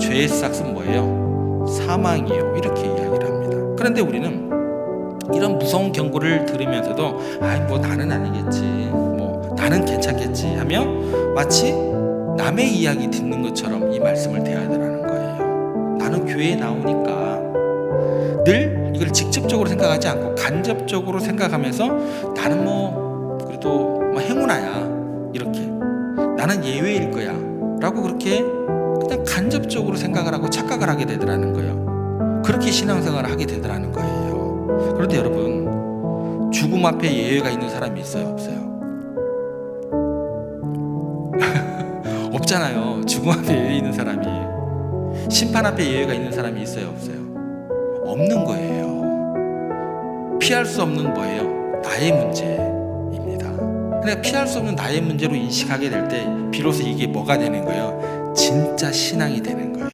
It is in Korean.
죄의 싹은 뭐예요? 사망이요. 이렇게 이야기를 합니다. 그런데 우리는 이런 무서운 경고를 들으면서도 아이 뭐 나는 아니겠지. 뭐 나는 괜찮겠지 하며 마치 남의 이야기 듣는 것처럼 이 말씀을 대하더라는 거예요. 나는 교회에 나오니까 늘 이걸 직접적으로 생각하지 않고 간접적으로 생각하면서 나는 뭐 그래도 뭐 행운아야 이렇게 나는 예외일 거야 라고 그렇게 그냥 간접적으로 생각을 하고 착각을 하게 되더라는 거예요. 그렇게 신앙생활을 하게 되더라는 거예요. 그런데 여러분 죽음 앞에 예외가 있는 사람이 있어요, 없어요? 없잖아요. 죽음 앞에 예외 있는 사람이 심판 앞에 예외가 있는 사람이 있어요, 없어요? 없는 거예요. 피할 수 없는 뭐예요? 나의 문제입니다. 그러니까 피할 수 없는 나의 문제로 인식하게 될 때 비로소 이게 뭐가 되는 거예요? 진짜 신앙이 되는